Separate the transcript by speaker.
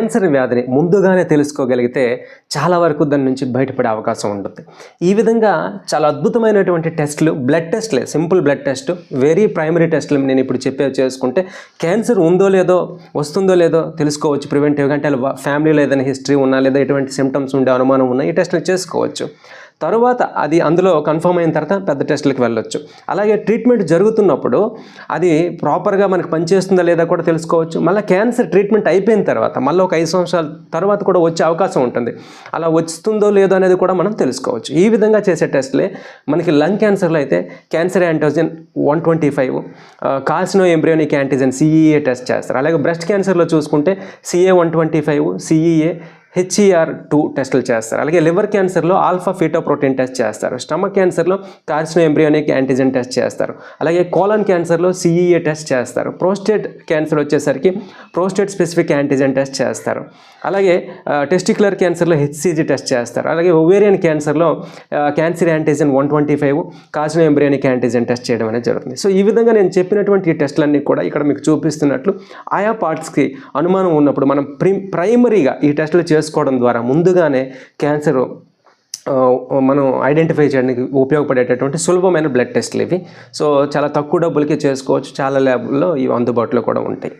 Speaker 1: Cancer వ్యాధిని ముందుగానే తెలుసుకోగలిగితే చాలా వరకు దాని నుంచి బయటపడే అవకాశం ఉంటుంది. ఈ విధంగా చాలా అద్భుతమైనటువంటి టెస్టులు blood టెస్ట్లే simple blood test very primary టెస్ట్లు నేను ఇప్పుడు చెప్పేవి చేసుకుంటే క్యాన్సర్ ఉందో లేదో వస్తుందో లేదో తెలుసుకోవచ్చు. ప్రివెంటివ్గా అంటే ఫ్యామిలీలో ఏదైనా హిస్టరీ ఉన్నా లేదా ఎటువంటి సిమ్టమ్స్ ఉండే అనుమానం ఉన్నా ఈ టెస్ట్లు చేసుకోవచ్చు. తరువాత అది అందులో కన్ఫర్మ్ అయిన తర్వాత పెద్ద టెస్టులకు వెళ్ళొచ్చు. అలాగే ట్రీట్మెంట్ జరుగుతున్నప్పుడు అది ప్రాపర్గా మనకి పనిచేస్తుందా లేదా కూడా తెలుసుకోవచ్చు. మళ్ళీ క్యాన్సర్ ట్రీట్మెంట్ అయిపోయిన తర్వాత మళ్ళీ ఒక ఐదు సంవత్సరాల తర్వాత కూడా వచ్చే అవకాశం ఉంటుంది. అలా వస్తుందో లేదో అనేది కూడా మనం తెలుసుకోవచ్చు. ఈ విధంగా చేసే టెస్ట్లే మనకి లంగ్ క్యాన్సర్లో అయితే cancer antigen one twenty five carcinoembryonic antigen CEA test చేస్తారు. అలాగే బ్రెస్ట్ క్యాన్సర్లో చూసుకుంటే CA one twenty five CEA HER two టెస్టులు చేస్తారు. అలాగే లివర్ క్యాన్సర్లో ఆల్ఫా ఫీటో ప్రోటీన్ టెస్ట్ చేస్తారు. స్టమక్ క్యాన్సర్లో కార్సినో ఎంబ్రియోనిక్ యాంటీజెన్ టెస్ట్ చేస్తారు. అలాగే కోలన్ క్యాన్సర్లో సిఈఏ టెస్ట్ చేస్తారు. ప్రోస్టేట్ క్యాన్సర్ వచ్చేసరికి ప్రోస్టేట్ స్పెసిఫిక్ యాంటీజెన్ టెస్ట్ చేస్తారు. అలాగే టెస్టిక్యులర్ క్యాన్సర్లో హెచ్సిజి టెస్ట్ చేస్తారు. అలాగే ovarian క్యాన్సర్లో cancer antigen one twenty five carcinoembryonic antigen test చేయడం అనేది జరుగుతుంది. సో ఈ విధంగా నేను చెప్పినటువంటి ఈ టెస్టులన్నీ కూడా ఇక్కడ మీకు చూపిస్తున్నట్లు ఆయా పార్ట్స్కి అనుమానం ఉన్నప్పుడు మనం ప్రి ప్రైమరీగా ఈ టెస్టులు చేసుకోవడం ద్వారా ముందుగానే క్యాన్సర్ మనం ఐడెంటిఫై చేయడానికి ఉపయోగపడేటటువంటి సులభమైన బ్లడ్ టెస్ట్లు ఇవి. సో చాలా తక్కువ డబ్బులకి చేసుకోవచ్చు. చాలా ల్యాబ్లో ఇవి అందుబాటులో కూడా ఉంటాయి.